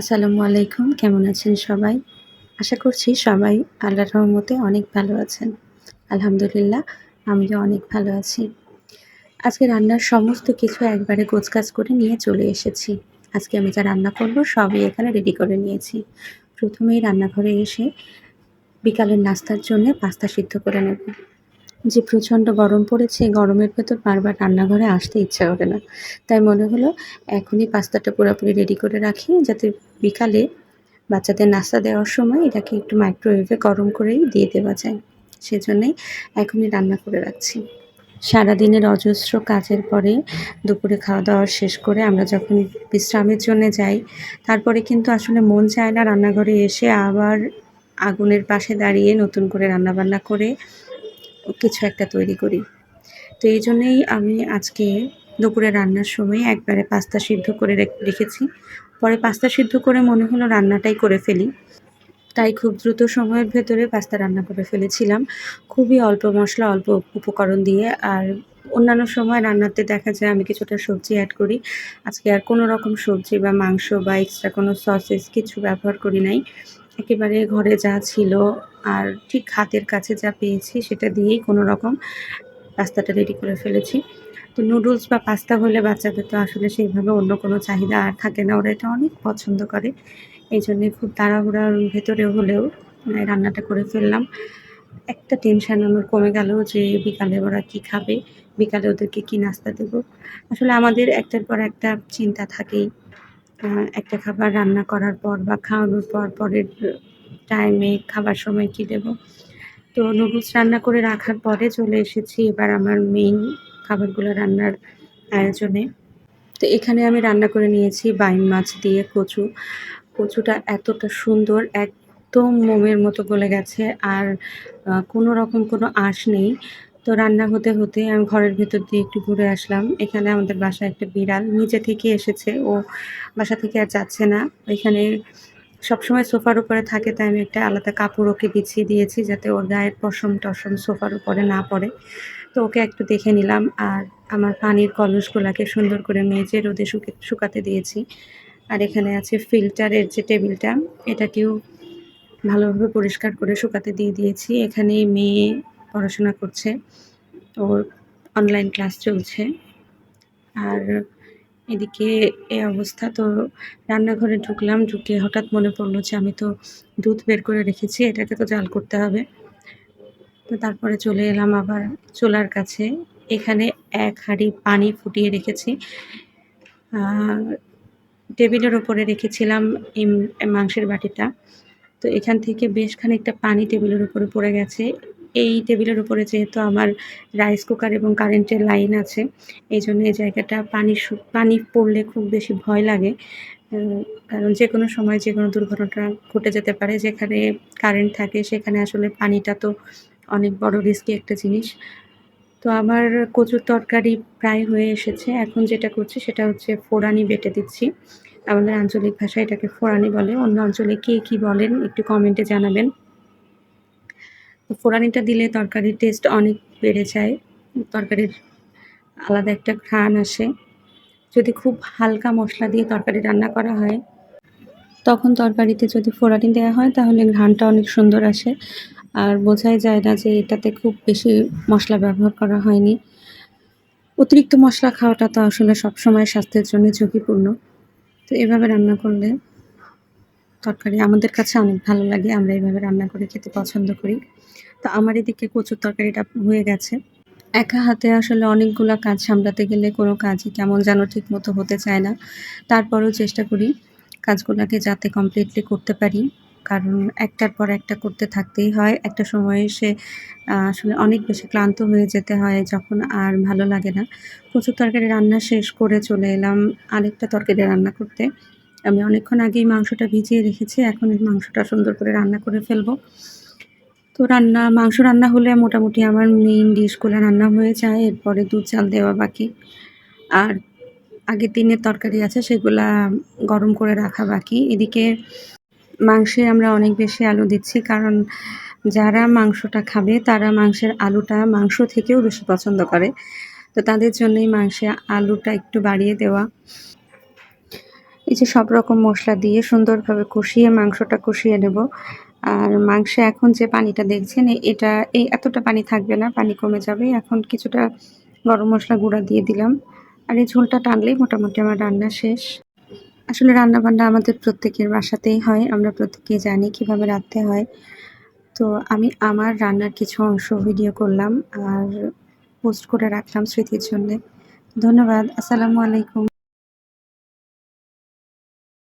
আসসালামু আলাইকুম, কেমন আছেন সবাই? আশা করছি সবাই আল্লাহর রহমতে অনেক ভালো আছেন। আলহামদুলিল্লাহ, আমিও অনেক ভালো আছি। আজকে রান্নার সমস্ত কিছু একবারে গোছকাজ করে নিয়ে চলে এসেছি। আজকে আমি যা রান্না করব সবই এখানে রেডি করে নিয়েছি। প্রথমেই রান্নাঘরে এসে বিকালের নাস্তার জন্য পাস্তা সিদ্ধ করে নেব। যে প্রচণ্ড গরম পড়েছে, গরমের ভেতর বারবার রান্নাঘরে আসতে ইচ্ছা করে না। তাই মনে হলো, এখনই পাস্তাটা পুরোপুরি রেডি করে রাখি, যাতে বিকালে বাচ্চাদের নাস্তা দেওয়ার সময় এটাকে একটু মাইক্রোওয়েভে গরম করেই দিয়ে দেওয়া যায়। সেজন্যই এখনই রান্না করে রাখছি। সারাদিনের অজস্র কাজের পরে দুপুরে খাওয়া দাওয়া শেষ করে আমরা যখন বিশ্রামের জন্য যাই, তারপরে কিন্তু আসলে মন চায় না রান্নাঘরে এসে আবার আগুনের পাশে দাঁড়িয়ে নতুন করে রান্নাবান্না করে কিছু একটা তৈরি করি। তো এই জন্যেই আমি আজকে দুপুরে রান্নার সময় একবারে পাস্তা সিদ্ধ করে রেখেছি। পরে পাস্তা সিদ্ধ করে মনে হলো রান্নাটাই করে ফেলি। তাই খুব দ্রুত সময়ের ভেতরে পাস্তা রান্না করে ফেলেছিলাম। খুবই অল্প মশলা, অল্প উপকরণ দিয়ে। আর অন্যান্য সময় রান্নাতে দেখা যায় আমি কিছুটা সবজি অ্যাড করি। আজকে আর কোনো রকম সবজি বা মাংস বা এক্সট্রা কোনো সসেস কিছু ব্যবহার করি নাই। একেবারে ঘরে যা ছিল আর ঠিক হাতের কাছে যা পেয়েছি সেটা দিয়েই কোনো রকম পাস্তাটা রেডি করে ফেলেছি। তো নুডলস বা পাস্তা হলে বাচ্চাদের তো আসলে সেইভাবে অন্য কোনো চাহিদা আর থাকে না। ওরা এটা অনেক পছন্দ করে। এই জন্যে খুব তাড়াহুড়ার ভেতরে হলেও মানে রান্নাটা করে ফেললাম। একটা টেনশান আমার কমে গেল যে বিকালে ওরা কী খাবে? বিকালে ওদেরকে কী নাস্তা দেবো? আসলে আমাদের একটার পর একটা চিন্তা থাকেই। একটা খাবার রান্না করার পর বা খাওয়ানোর পর পরের টাইমে খাবার সময় কী দেবো? তো নুডলস রান্না করে রাখার পরে চলে এসেছি এবার আমার মেইন খাবারগুলো রান্নার আয়োজনে। তো এখানে আমি রান্না করে নিয়েছি বাইন মাছ দিয়ে কচু। কচুটা এতটা সুন্দর, একদম মোমের মতো গলে গেছে আর কোনো রকম কোনো আঁশ নেই। তো রান্না হতে হতে আমি ঘরের ভেতর দিয়ে একটু ঘুরে আসলাম। এখানে আমাদের বাসায় একটা বিড়াল নিচে থেকে এসেছে। ও বাসা থেকে আর যাচ্ছে না। এখানে সবসময় সোফার উপরে থাকে, তাই আমি একটা আলাদা কাপড় ওকে বিছিয়ে দিয়েছি যাতে ওর গায়ের পশম টসম সোফার উপরে না পড়ে। তো ওকে একটু দেখে নিলাম আর আমার পানির কলসগুলাকে সুন্দর করে মেজে রোদে শুকে, শুকাতে দিয়েছি। আর এখানে আছে ফিল্টারের যে টেবিলটা, এটাকেও ভালোভাবে পরিষ্কার করে শুকাতে দিয়ে দিয়েছি। এখানে মেয়ে পড়াশোনা করছে। ওর অনলাইন ক্লাস চলছে। আর এদিকে এই অবস্থা, তো রান্নাঘরে ঢুকলাম ঢুকে হঠাৎ মনে পড়ল যে আমি তো দুধ বের করে রেখেছি, এটাকে তো জাল করতে হবে। তো তারপরে চলে এলাম আবার চোলার কাছে। এখানে এক হাঁড়ি পানি ফুটিয়ে রেখেছি। টেবিলের ওপরে রেখেছিলাম এই মাংসের বাটিটা। তো এখান থেকে বেশ খানিকটা পানি টেবিলের উপরে পড়ে গেছে। এই টেবিলের উপরে যেহেতু আমার রাইস কুকার এবং কারেন্টের লাইন আছে, এই জন্য এই জায়গাটা পানি পানি পড়লে খুব বেশি ভয় লাগে। কারণ যে কোনো সময় যে কোনো দুর্ঘটনা ঘটে যেতে পারে, যেখানে কারেন্ট থাকে সেখানে আসলে পানিটা তো অনেক বড় রিস্কি একটা জিনিস। তো আমার কচুর তরকারি প্রায় হয়ে এসেছে। এখন যেটা করছি সেটা হচ্ছে ফোড়ানি বেটে দিচ্ছি। আমাদের আঞ্চলিক ভাষায় এটাকে ফোড়ানি বলে। অন্য অঞ্চলে কে কী বলেন একটু কমেন্টে জানাবেন। ফোড়ানিটা দিলে তরকারির টেস্ট অনেক বেড়ে যায়। তরকারির আলাদা একটা ঘ্রাণ আসে। যদি খুব হালকা মশলা দিয়ে তরকারি রান্না করা হয়, তখন তরকারিতে যদি ফোড়ানি দেওয়া হয়, তাহলে ঘ্রাণটা অনেক সুন্দর আসে। আর বোঝাই যায় না যে এটাতে খুব বেশি মশলা ব্যবহার করা হয়নি। অতিরিক্ত মশলা খাওয়াটা তো আসলে সবসময় স্বাস্থ্যের জন্য ঝুঁকিপূর্ণ। তো এভাবে রান্না করলে তরকারি আমাদের কাছে অনেক ভালো লাগে, আমরা এইভাবে রান্না করে খেতে পছন্দ করি। তো আমার এদিকে কচুর তরকারিটা হয়ে গেছে। একা হাতে আসলে অনেকগুলো কাজ সামলাতে গেলে কোনো কাজই কেমন যেন ঠিক মতো হতে চায় না। তারপরেও চেষ্টা করি কাজগুলোকে যাতে কমপ্লিটলি করতে পারি। কারণ একটার পর একটা করতে থাকতেই হয়। একটা সময়ে সে, আসলে অনেক বেশি ক্লান্ত হয়ে যেতে হয় যখন আর ভালো লাগে না। কচুর তরকারি রান্না শেষ করে চলে এলাম আরেকটা তরকারি রান্না করতে। আমি অনেকক্ষণ আগেই মাংসটা ভিজিয়ে রেখেছি, এখন মাংসটা সুন্দর করে রান্না করে ফেলব। তো রান্না, মাংস রান্না হলে মোটামুটি আমার মেইন ডিশগুলো রান্না হয়ে যায়, এরপরে দুধ, চাল দেওয়া বাকি। আর আগের দিনের তরকারি আছে, সেগুলা গরম করে রাখা বাকি। এদিকে মাংসে আমরা অনেক বেশি আলু দিচ্ছি, কারণ যারা মাংসটা খাবে, তারা মাংসের আলুটা মাংস থেকেও বেশি পছন্দ করে। তো তাদের জন্যই মাংসে আলুটা একটু বাড়িয়ে দেওয়া। এই যে সব রকম মশলা দিয়ে সুন্দরভাবে কষিয়ে, মাংসটা কষিয়ে নেব। আর মাংসে এখন যে পানিটা দেখছেন এটা, এই এতটা পানি থাকবে না, পানি কমে যাবে। এখন কিছুটা গরম মশলা গুঁড়া দিয়ে দিলাম। আর এই ঝোলটা টানলেই মোটামুটি আমার রান্না শেষ। আসলে রান্না বান্না আমাদের প্রত্যেকের বাসাতেই হয়, আমরা প্রত্যেকেই জানি কীভাবে রাঁধতে হয়। তো আমি আমার রান্নার কিছু অংশ ভিডিও করলাম আর পোস্ট করে রাখলাম স্মৃতির জন্যে। ধন্যবাদ, আসসালামু আলাইকুম।